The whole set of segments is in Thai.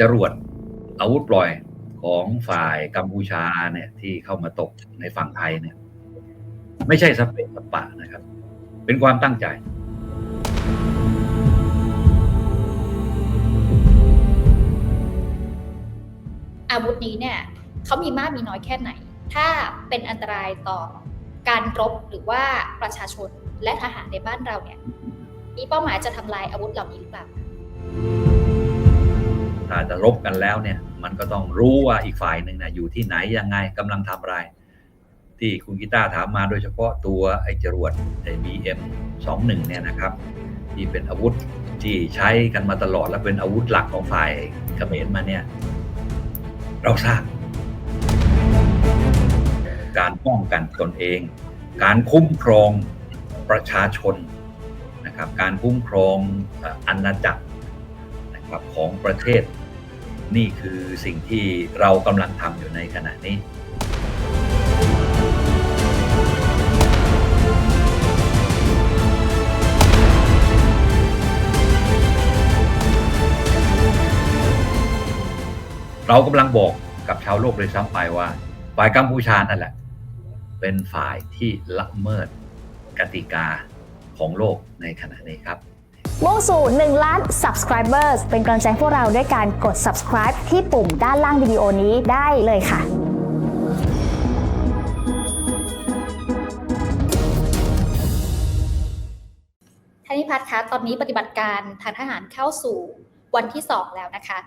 จรวดอาวุธปล่อยของฝ่ายกัมพูชาเนี่ย ที่เข้ามาตกในฝั่งไทยเนี่ย ไม่ใช่สเปนสปะนะครับ เป็นความตั้งใจ อาวุธนี้เนี่ยเขามีมากมีน้อยแค่ไหน ถ้าเป็นอันตรายต่อการรบหรือว่าประชาชนและทหารในบ้านเราเนี่ย มีเป้าหมายจะทำลายอาวุธเหล่านี้หรือเปล่า ถ้าจะรบกันแล้วเนี่ย มันก็ต้องรู้ว่าอีกฝ่ายหนึ่งนะอยู่ที่ไหนยังไงกำลังทำอะไร ที่คุณกีตาร์ถามมาโดยเฉพาะตัวไอ้จรวดไอ้ BM 21เนี่ยนะครับ ที่เป็นอาวุธที่ใช้กันมาตลอดและเป็นอาวุธหลักของฝ่ายเขมรมาเนี่ย เราทราบการป้องกันตนเอง การคุ้มครองประชาชนนะครับ การคุ้มครองอาณาจักรนะครับของประเทศ นี่คือสิ่งที่เรากำลังทำอยู่ในขณะนี้เรากำลังบอกกับชาวโลกเลยซ้ำไปว่า ฝ่ายกัมพูชานั่นแหละ เป็นฝ่ายที่ละเมิดกติกาของโลกในขณะนี้ครับ มุ่งสู่ 1 ล้าน subscribers เป็นกำลังใจพวกเราด้วยการกด subscribe ที่ปุ่มด้านล่างวิดีโอนี้ได้เลยค่ะท่านนิพัฒน์คะตอนนี้ปฏิบัติการทางทหารเข้าสู่วันที่ 2 แล้วนะคะ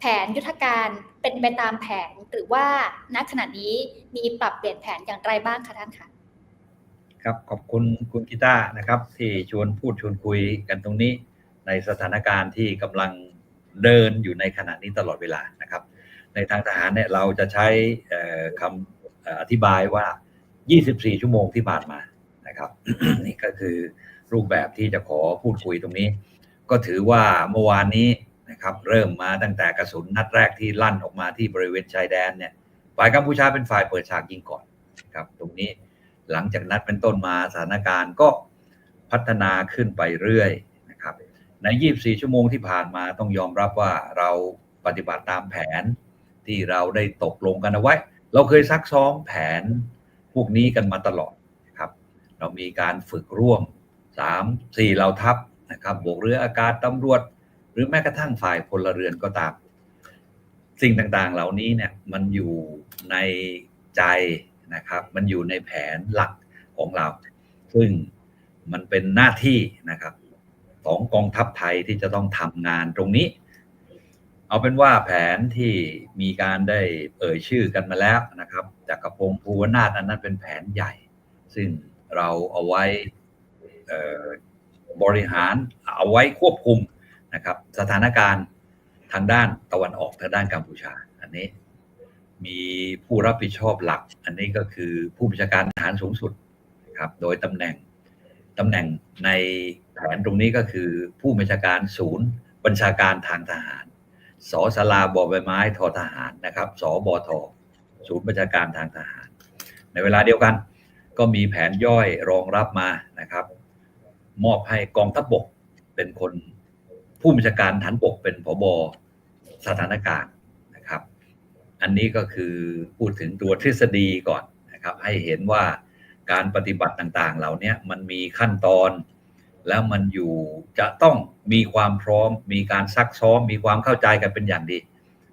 แผนยุทธการเป็นไปตามแผนหรือว่าณขณะนี้มีปรับเปลี่ยนแผนอย่างไรบ้างคะท่านคะ ครับขอบคุณคุณกีตาร์นะครับ ที่ชวนพูดชวนคุยกันตรงนี้ ในสถานการณ์ที่กำลังเดินอยู่ในขณะนี้ตลอดเวลานะครับ ในทางทหารเนี่ยเราจะใช้คำอธิบายว่า 24 ชั่วโมงที่ผ่านมานะครับ นี่ก็คือรูปแบบที่จะขอพูดคุยตรงนี้ ก็ถือว่าเมื่อวานนี้นะครับ เริ่มมาตั้งแต่กระสุนนัดแรกที่ลั่นออกมาที่บริเวณชายแดนเนี่ยฝ่ายกัมพูชาเป็นฝ่ายเปิดฉากยิงก่อนครับ ตรงนี้ หลังจากนัดเป็นต้นมาสถานการณ์ก็พัฒนาขึ้นไปเรื่อยนะครับ ใน 24 ชั่วโมงที่ผ่านมาต้องยอมรับว่าเราปฏิบัติตามแผนที่เราได้ตกลงกันเอาไว้ เราเคยซักซ้อมแผนพวกนี้กันมาตลอดครับ เรามีการฝึกร่วม 3 4เหล่าทัพนะครับบวกเรืออากาศตำรวจ หรือแม้กระทั่งฝ่ายพลเรือนก็ตาม สิ่งต่างๆเหล่านี้เนี่ยมันอยู่ในใจ นะครับ มันอยู่ในแผนหลักของเรา ซึ่งมันเป็นหน้าที่นะครับของกองทัพไทยที่จะต้องทำงานตรงนี้ เอาเป็นว่าแผนที่มีการได้เอ่ยชื่อกันมาแล้วนะครับจากกระพงภูวนาถอันนั้นเป็นแผนใหญ่ ซึ่งเราเอาไว้บริหารเอาไว้ควบคุมนะครับ สถานการณ์ทางด้านตะวันออกทางด้านกัมพูชาอันนี้ มีผู้รับผิดชอบหลัก อันนี้ก็คือผู้บัญชาการทหารสูงสุดครับ โดยตำแหน่งตำแหน่งในแผนตรงนี้ก็คือผู้บัญชาการศูนย์ บัญชาการทางทหาร สสลาบอใบไม้ทอทหารนะครับสบทศูนย์บัญชาการทางทหาร ในเวลาเดียวกัน ก็มีแผนย่อยรองรับมานะครับ มอบให้กองทัพบกเป็นคนผู้บัญชาการฐานบกเป็นผบสถานการณ์ อันนี้ก็คือพูดถึงตัวทฤษฎีก่อนนะครับ ให้เห็นว่าการปฏิบัติต่างๆ เหล่านี้มันมีขั้นตอน แล้วมันอยู่จะต้องมีความพร้อม มีการซักซ้อม มีความเข้าใจกันเป็นอย่างดี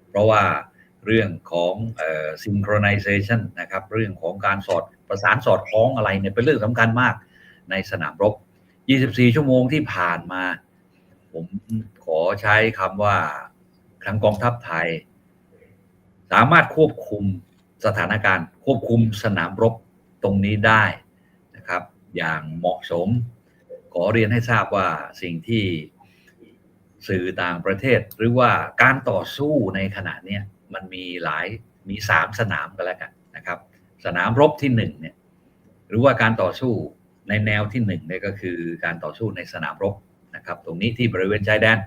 เพราะว่าเรื่องของเอ่อ synchronization นะครับ เรื่องของการสอดประสานสอดคล้องอะไรเนี่ยเป็นเรื่องสำคัญมากในสนามรบ 24 ชั่วโมงที่ผ่านมา ผมขอใช้คำว่าทางกองทัพไทย สามารถควบคุมสถานการณ์ ควบคุมสนามรบตรงนี้ได้นะครับ อย่างเหมาะสม ขอเรียนให้ทราบว่าสิ่งที่สื่อต่างประเทศ หรือว่าการต่อสู้ในขณะนี้มันมีหลายมีสามสนามกันแล้วกันนะครับ สนามรบที่หนึ่งเนี่ยหรือว่าการต่อสู้ในแนวที่หนึ่งเนี่ยก็คือการต่อสู้ในสนามรบนะครับ ตรงนี้ที่บริเวณชายแดน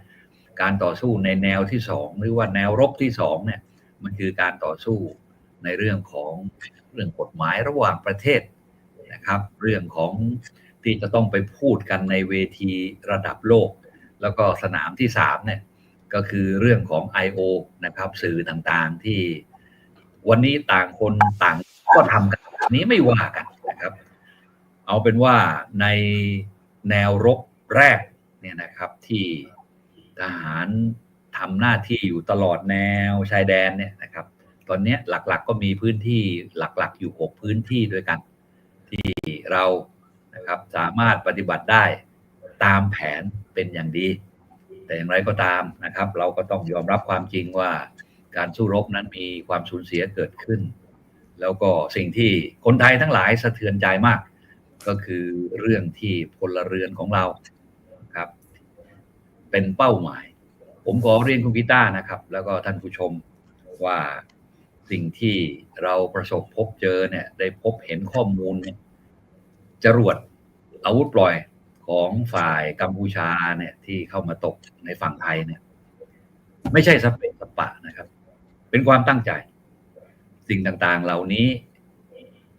การต่อสู้ในแนวที่สองหรือว่าแนวรบที่สองเนี่ย มันคือการต่อสู้ในเรื่องของเรื่องกฎหมายระหว่างประเทศนะครับ เรื่องของที่จะต้องไปพูดกันในเวทีระดับโลก แล้วก็สนามที่สามเนี่ยก็คือเรื่องของ I.O. นะครับสื่อต่างๆที่วันนี้ต่างคนต่างก็ทำกันนี้ไม่ว่ากันนะครับ เอาเป็นว่าในแนวรบแรกเนี่ยนะครับที่ทหาร ทำหน้าที่อยู่ตลอดแนวชายแดนเนี่ยนะครับ ตอนนี้หลักๆก็มีพื้นที่หลักๆอยู่หกพื้นที่ด้วยกัน ที่เรานะครับสามารถปฏิบัติได้ตามแผนเป็นอย่างดี แต่อย่างไรก็ตามนะครับ เราก็ต้องยอมรับความจริงว่าการสู้รบนั้นมีความสูญเสียเกิดขึ้น แล้วก็สิ่งที่คนไทยทั้งหลายสะเทือนใจมาก ก็คือเรื่องที่พลเรือนของเราครับ เป็นเป้าหมาย ผมขอเรียนคุณกีต้าร์นะครับ แล้วก็ท่านผู้ชมว่าสิ่งที่เราประสบพบเจอเนี่ย ได้พบเห็นข้อมูลเนี่ยจรวดอาวุธปล่อยของฝ่ายกัมพูชาเนี่ย ที่เข้ามาตกในฝั่งไทยเนี่ย ไม่ใช่สเปะสปะนะครับ เป็นความตั้งใจ สิ่งต่างๆเหล่านี้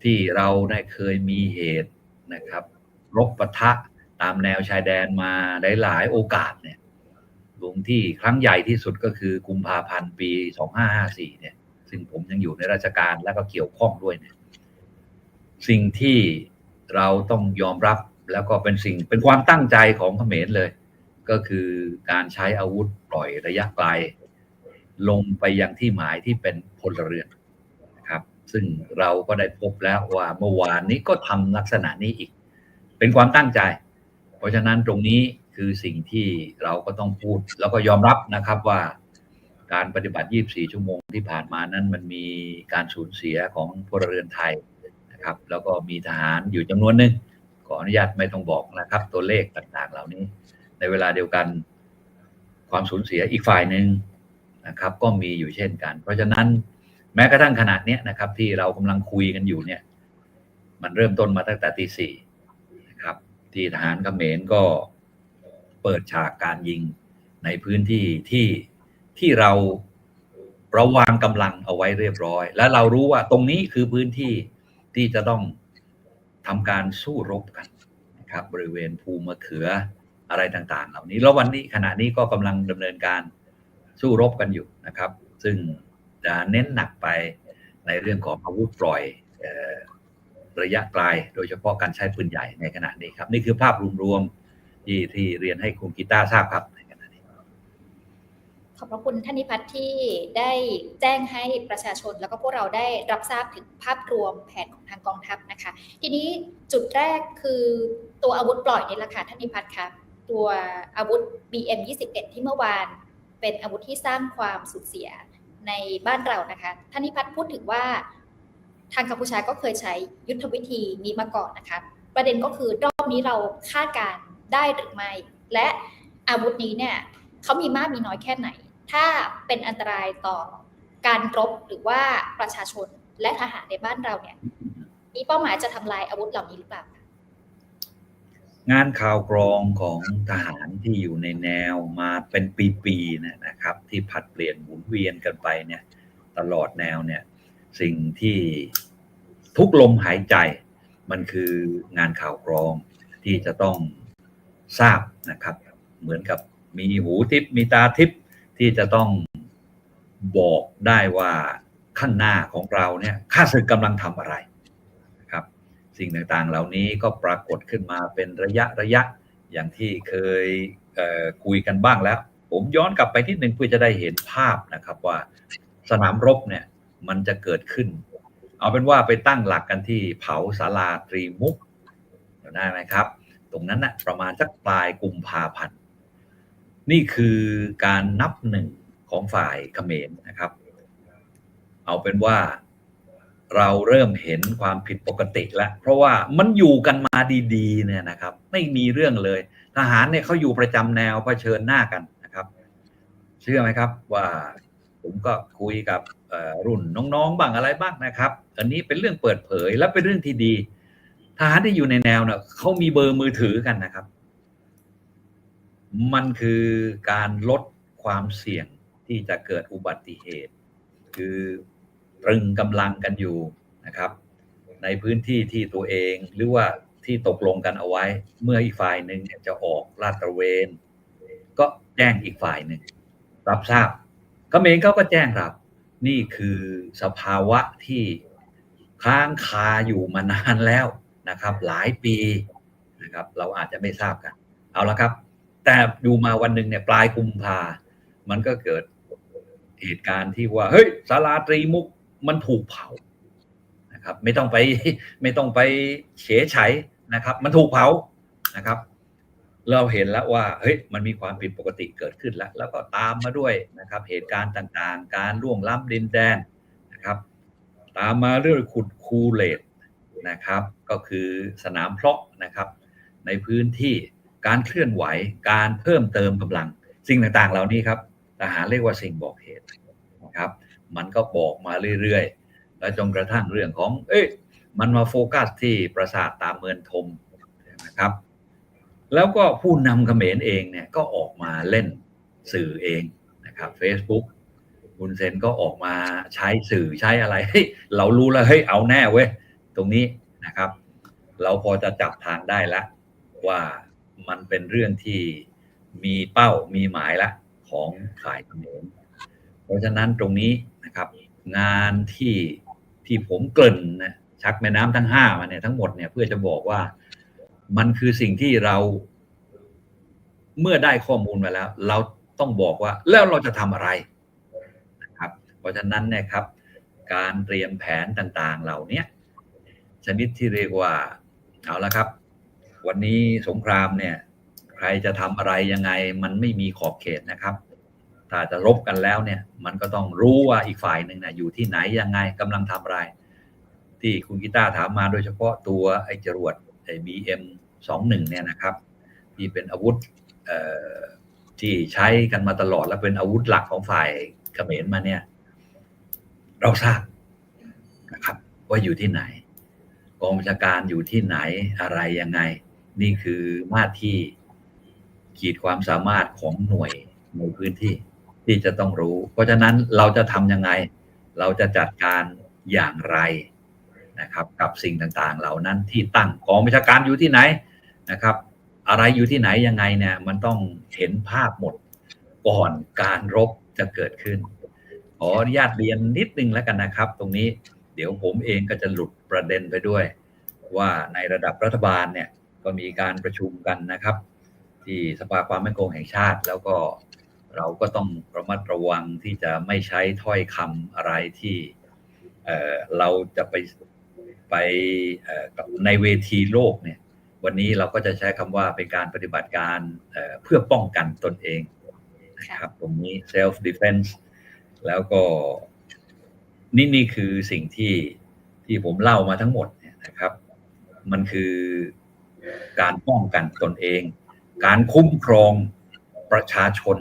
ที่เราได้เคยมีเหตุนะครับ รบปะทะตามแนวชายแดนมาหลายๆโอกาสเนี่ย รวมที่ครั้งใหญ่ที่สุดก็คือกุมภาพันธ์ปี 2554 เนี่ย ซึ่งผมยังอยู่ในราชการและก็เกี่ยวข้องด้วยเนี่ย สิ่งที่เราต้องยอมรับแล้วก็เป็นสิ่งเป็นความตั้งใจของเขมรเลย ก็คือการใช้อาวุธปล่อยระยะไกล ลงไปยังที่หมายที่เป็นพลเรือนนะครับ ซึ่งเราก็ได้พบแล้วว่าเมื่อวานนี้ก็ทำลักษณะนี้อีก เป็นความตั้งใจ เพราะฉะนั้นตรงนี้ คือสิ่งที่เราก็ต้องพูด แล้วก็ยอมรับนะครับว่าการปฏิบัติ 24 ชั่วโมงที่ผ่านมานั้นมันมีการสูญเสียของพลเรือนไทยนะครับ แล้วก็มีทหารอยู่จำนวนหนึ่งขออนุญาตไม่ต้องบอกนะครับ ตัวเลขต่างๆ เหล่านี้ ในเวลาเดียวกันความสูญเสียอีกฝ่ายหนึ่งนะครับ ก็มีอยู่เช่นกัน เพราะฉะนั้นแม้กระทั่งขนาดเนี้ยนะครับ ที่เรากำลังคุยกันอยู่เนี่ย มันเริ่มต้นมาตั้งแต่ตีสี่นะครับ ที่ทหารเขมรก็ ปิดฉากการยิงในพื้นที่ที่ที่เราเราวางกำลังเอาไว้เรียบร้อย และเรารู้ว่าตรงนี้คือพื้นที่ที่จะต้องทำการสู้รบกันนะครับ บริเวณภูมะเขืออะไรต่างๆ เหล่านี้แล้ววันนี้ขณะนี้ก็กำลังดำเนินการสู้รบกันอยู่นะครับ ซึ่งจะเน้นหนักไปในเรื่องของอาวุธปล่อยออระยะไกลโดยเฉพาะการใช้ปืนใหญ่ในขณะนี้ครับ นี่คือภาพรวมๆ ที่ที่เรียนให้คุณกีตาร์ทราบครับขอบพระคุณท่านนิพัฒน์ที่ได้แจ้งให้ประชาชน แล้วก็พวกเราได้รับทราบถึงภาพรวมแผนของทางกองทัพนะคะ ทีนี้จุดแรกคือตัวอาวุธปล่อยนี่แหละค่ะท่านนิพัฒน์ครับตัวอาวุธ BM 21ที่เมื่อวาน เป็นอาวุธที่สร้างความสูญเสียในบ้านเรานะคะท่านนิพัฒน์พูดถึงว่า ทางกัมพูชาก็เคยใช้ยุทธวิธีนี้มาก่อนนะคะ ประเด็นก็คือรอบนี้เราคาดการ ได้หรือไม่ และอาวุธนี้เนี่ยเขามีมากมีน้อยแค่ไหน ถ้าเป็นอันตรายต่อการรบหรือว่าประชาชนและทหารในบ้านเราเนี่ย มีเป้าหมายจะทำลายอาวุธเหล่านี้หรือเปล่า งานข่าวกรองของทหารที่อยู่ในแนวมาเป็นปีๆนะครับ ที่ผัดเปลี่ยนหมุนเวียนกันไปเนี่ย ตลอดแนวเนี่ย สิ่งที่ทุกลมหายใจมันคืองานข่าวกรองที่จะต้อง ทราบนะครับ เหมือนกับมีหูทิพมีตาทิพที่จะต้องบอกได้ว่าข้างหน้าของเราเนี่ยข้าศึกกำลังทำอะไรนะครับ สิ่งต่างๆเหล่านี้ก็ปรากฏขึ้นมาเป็นระยะระยะอย่างที่เคยเคุยกันบ้างแล้ว ผมย้อนกลับไปที่หนึ่งเพื่อจะได้เห็นภาพนะครับว่าสนามรบเนี่ยมันจะเกิดขึ้น เอาเป็นว่าไปตั้งหลักกันที่เผาศาลาตรีมุกได้ไหมครับ ตรงนั้นนะประมาณสักปลายกุมภาพันธ์นี่คือการนับหนึ่งของฝ่ายเขมรนะครับ เอาเป็นว่าเราเริ่มเห็นความผิดปกติแล้ว เพราะว่ามันอยู่กันมาดีๆเนี่ยนะครับ ไม่มีเรื่องเลย ทหารเนี่ยเขาอยู่ประจำแนวเผชิญหน้ากันนะครับ เชื่อไหมครับว่าผมก็คุยกับรุ่นน้องๆบ้างอะไรบ้างนะครับ อันนี้เป็นเรื่องเปิดเผยและเป็นเรื่องที่ดี ทหารที่อยู่ในแนวเนี่ยเขามีเบอร์มือถือกันนะครับ มันคือการลดความเสี่ยงที่จะเกิดอุบัติเหตุ คือตรึงกำลังกันอยู่นะครับ ในพื้นที่ที่ตัวเองหรือว่าที่ตกลงกันเอาไว้ เมื่ออีกฝ่ายหนึ่งเนี่ยจะออกลาดตระเวน ก็แจ้งอีกฝ่ายหนึ่งรับทราบกเมรเขาก็แจ้งรับ นี่คือสภาวะที่ค้างคาอยู่มานานแล้ว นะครับ หลายปีนะครับ เราอาจจะไม่ทราบกัน เอาละครับ แต่ดูมาวันหนึ่งเนี่ยปลายกุมภา มันก็เกิดเหตุการณ์ที่ว่า เฮ้ยสาราตรีมุกมันถูกเผานะครับ ไม่ต้องไปไม่ต้องไปเฉยไฉนะครับ มันถูกเผานะครับ เราเห็นแล้วว่า เฮ้ยมันมีความผิดปกติเกิดขึ้นแล้ว แล้วก็ตามมาด้วยนะครับ เหตุการณ์ต่างๆ การล่วงล้ำดินแดนนะครับ ตามมาเรื่องขุดคูเลต นะครับ ก็คือสนามเพาะนะครับ ในพื้นที่การเคลื่อนไหวการเพิ่มเติมกำลัง สิ่งต่างๆ เหล่านี้ครับทหารเรียกว่าสิ่งบอกเหตุนะครับ มันก็บอกมาเรื่อยๆ แล้วจนกระทั่งเรื่องของ เอ้ยมันมาโฟกัสที่ปราสาทตามเมืองทมนะครับ แล้วก็ผู้นำเขมรเองเนี่ยก็ออกมาเล่นสื่อเองนะครับ Facebook คุณเซนก็ออกมาใช้สื่อใช้อะไรเฮ้ยเรารู้แล้วเฮ้ยเอาแน่เว้ย ตรงนี้นะครับ เราพอจะจับทางได้แล้วว่ามันเป็นเรื่องที่มีเป้ามีหมายละของฝ่ายเขมรเพราะฉะนั้นตรงนี้นะครับ งานที่ที่ผมเกริ่นนะชักแม่น้ำทั้งห้ามาเนี่ยทั้งหมดเนี่ยเพื่อจะบอกว่ามันคือสิ่งที่เรา เมื่อได้ข้อมูลมาแล้ว เราต้องบอกว่าแล้วเราจะทำอะไรนะครับ เพราะฉะนั้นเนี่ยครับ การเตรียมแผนต่าง ๆ เหล่านี้ ชนิดที่เรียกว่า เอาละครับ วันนี้สงครามเนี่ย ใครจะทำอะไรยังไง มันไม่มีขอบเขตนะครับ ถ้าจะรบกันแล้วเนี่ย มันก็ต้องรู้ว่าอีกฝ่ายหนึ่งนะอยู่ที่ไหนยังไงกำลังทำอะไร ที่คุณกีตาร์ถามมาโดยเฉพาะตัวไอ้จรวดไอ้ BM สองหนึ่งเนี่ยนะครับ ที่เป็นอาวุธที่ใช้กันมาตลอดและเป็นอาวุธหลักของฝ่ายเขมรมาเนี่ย เราทราบนะครับ ว่าอยู่ที่ไหน กองบัญชาการอยู่ที่ไหนอะไรยังไง นี่คือหน้าที่ขีดความสามารถของหน่วยในพื้นที่ที่จะต้องรู้ เพราะฉะนั้นเราจะทำยังไง เราจะจัดการอย่างไรนะครับ กับสิ่งต่างๆ เหล่านั้นที่ตั้งกองบัญชาการอยู่ที่ไหนนะครับ อะไรอยู่ที่ไหนยังไงเนี่ย มันต้องเห็นภาพหมดก่อนการรบจะเกิดขึ้นขออนุญาตเรียนนิดนึงแล้วกันนะครับ ตรงนี้ เดี๋ยวผมเองก็จะหลุดประเด็นไปด้วย ว่าในระดับรัฐบาลเนี่ยก็มีการประชุมกันนะครับ ที่สภาความมั่นคงแห่งชาติ แล้วก็เราก็ต้องระมัดระวังที่จะไม่ใช้ถ้อยคำอะไรที่เเราจะไปไปในเวทีโลกเนี่ยวันนี้เราก็จะใช้คำว่าเป็นการปฏิบัติการเเพื่อป้องกันตนเองนะครับตรงนี้ self defense แล้วก็ นี่นี่คือสิ่งที่ที่ผมเล่ามาทั้งหมดเนี่ยนะครับ มันคือการป้องกันตนเอง การคุ้มครองประชาชน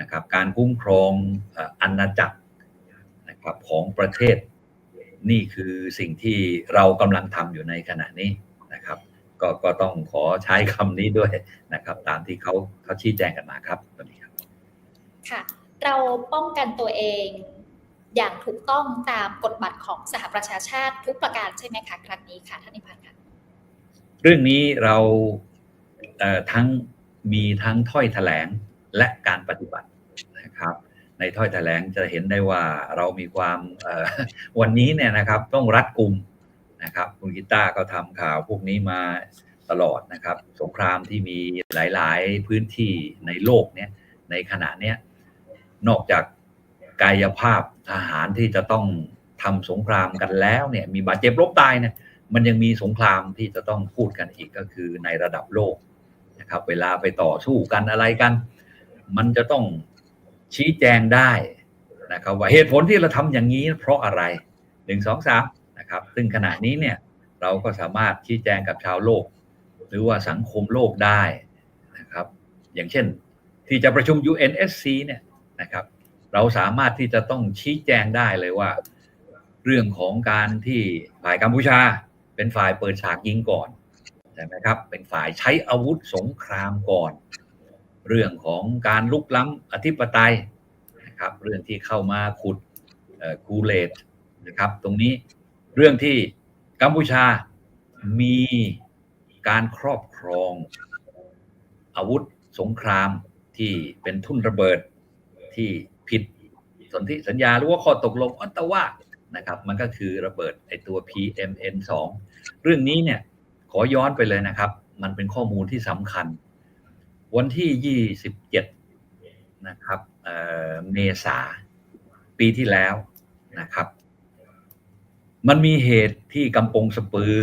นะครับ การคุ้มครองเอ่ออาณาจักรนะครับของประเทศ นี่คือสิ่งที่เรากำลังทำอยู่ในขณะนี้นะครับ ก็ก็ต้องขอใช้คำนี้ด้วยนะครับ ตามที่เขาเขาชี้แจงกันมาครับตอนนี้ครับ ค่ะ เราป้องกันตัวเอง อย่างถูกต้องตามกฎบัตรของสหประชาชาติทุกประการใช่ไหมคะครั้งนี้ค่ะท่านนิพันธ์ค่ะเรื่องนี้เราเทั้งมีทั้งถ้อยแถลงและการปฏิบัตินะครับ ในถ้อยแถลงจะเห็นได้ว่าเรามีความวันนี้เนี่ยนะครับต้องรัดกุมนะครับคุณกีตาก็ทำข่าวพวกนี้มาตลอดนะครับ สงครามที่มีหลาย ๆ พื้นที่ในโลกเนี่ยในขณะเนี้ยนอกจาก กายภาพทหารที่จะต้องทำสงครามกันแล้วเนี่ยมีบาดเจ็บลบตายเนี่ยมันยังมีสงครามที่จะต้องพูดกันอีกก็คือในระดับโลกนะครับ เวลาไปต่อสู้กันอะไรกัน มันจะต้องชี้แจงได้นะครับ ว่าเหตุผลที่เราทำอย่างนี้เพราะอะไรหนึ่งสองสามนะครับ ซึ่งขณะนี้เนี่ยเราก็สามารถชี้แจงกับชาวโลก หรือว่าสังคมโลกได้นะครับ อย่างเช่นที่จะประชุม UNSC เนี่ยนะครับ เราสามารถที่จะต้องชี้แจงได้เลยว่า เรื่องของการที่ฝ่ายกัมพูชา เป็นฝ่ายเปิดฉากยิงก่อนใช่ไหมครับ เป็นฝ่ายใช้อาวุธสงครามก่อน เรื่องของการลุกล้ำอธิปไตยนะครับ เรื่องที่เข้ามาขุดคูเลตนะครับ ตรงนี้เรื่องที่กัมพูชามีการครอบครองอาวุธสงครามที่เป็นทุ่นระเบิดที่ ผิดสนธิสัญญาหรือว่าข้อตกลงออตตาวานะครับ มันก็คือระเบิดไอตัว PMN 2 เรื่องนี้เนี่ยขอย้อนไปเลยนะครับ มันเป็นข้อมูลที่สำคัญ วันที่ 27 นะครับเเมษาปีที่แล้วนะครับ มันมีเหตุที่กำปงสปือ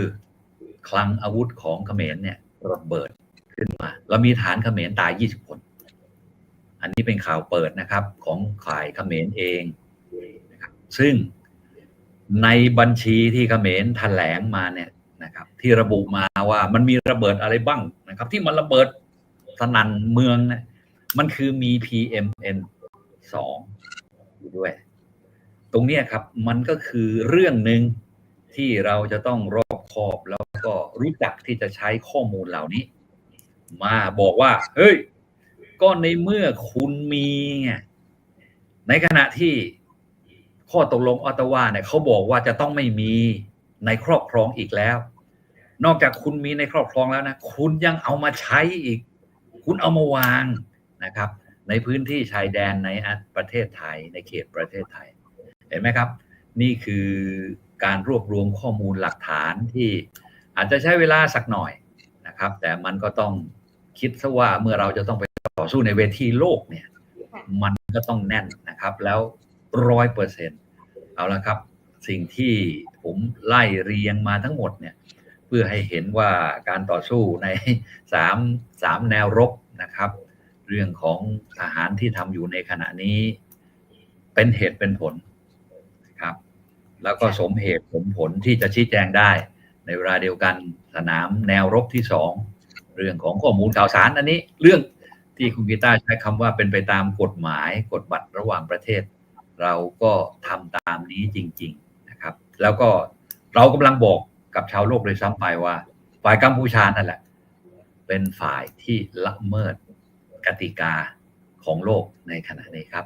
คลังอาวุธของเขมรเนี่ยระเบิดขึ้นมาแล้วมีฐานเขมรตาย20 อันนี้เป็นข่าวเปิดนะครับของข่ายเขมรเองนะครับซึ่งในบัญชีที่เขมรแถลงมาเนี่ยนะครับ ที่ระบุมาว่ามันมีระเบิดอะไรบ้างนะครับ ที่มันระเบิดสนั่นเมืองเนี่ยมันคือมี PMN 2อยู่ด้วย ตรงนี้ครับมันก็คือเรื่องหนึ่งที่เราจะต้องรอบคอบแล้วก็รู้จักที่จะใช้ข้อมูลเหล่านี้ มาบอกว่า เฮ้ย ก็ในเมื่อคุณมีไงในขณะที่ข้อตกลงออตาวาเนี่ยเขาบอกว่าจะต้องไม่มีในครอบครองอีกแล้ว นอกจากคุณมีในครอบครองแล้วนะคุณยังเอามาใช้อีก คุณเอามาวางนะครับ ในพื้นที่ชายแดนในประเทศไทย ในเขตประเทศไทย เห็นไหมครับ นี่คือการรวบรวมข้อมูลหลักฐานที่อาจจะใช้เวลาสักหน่อยนะครับ แต่มันก็ต้องคิดซะว่าเมื่อเราจะต้องไป ต่อสู้ในเวทีโลกเนี่ยค่ะมันก็ต้องแน่นนะครับ แล้วร้อยเปอร์เซ็นเอาละครับ สิ่งที่ผมไล่เรียงมาทั้งหมดเนี่ย เพื่อให้เห็นว่าการต่อสู้ในสามสามแนวรบนะครับ เรื่องของทหารที่ทำอยู่ในขณะนี้ เป็นเหตุเป็นผลครับ แล้วก็สมเหตุสมผลที่จะชี้แจงได้ ในเวลาเดียวกันสนามแนวรบที่สองเรื่องของข้อมูลข่าวสารอันนี้ เรื่อง ที่คุณกีตาใช้คำว่าเป็นไปตามกฎหมายกฎบัตรระหว่างประเทศ เราก็ทำตามนี้จริง ๆนะครับ แล้วก็เรากำลังบอกกับชาวโลกเลยซ้ำไปว่า ฝ่ายกัมพูชานั่นแหละ เป็นฝ่ายที่ละเมิดกติกาของโลกในขณะนี้ครับ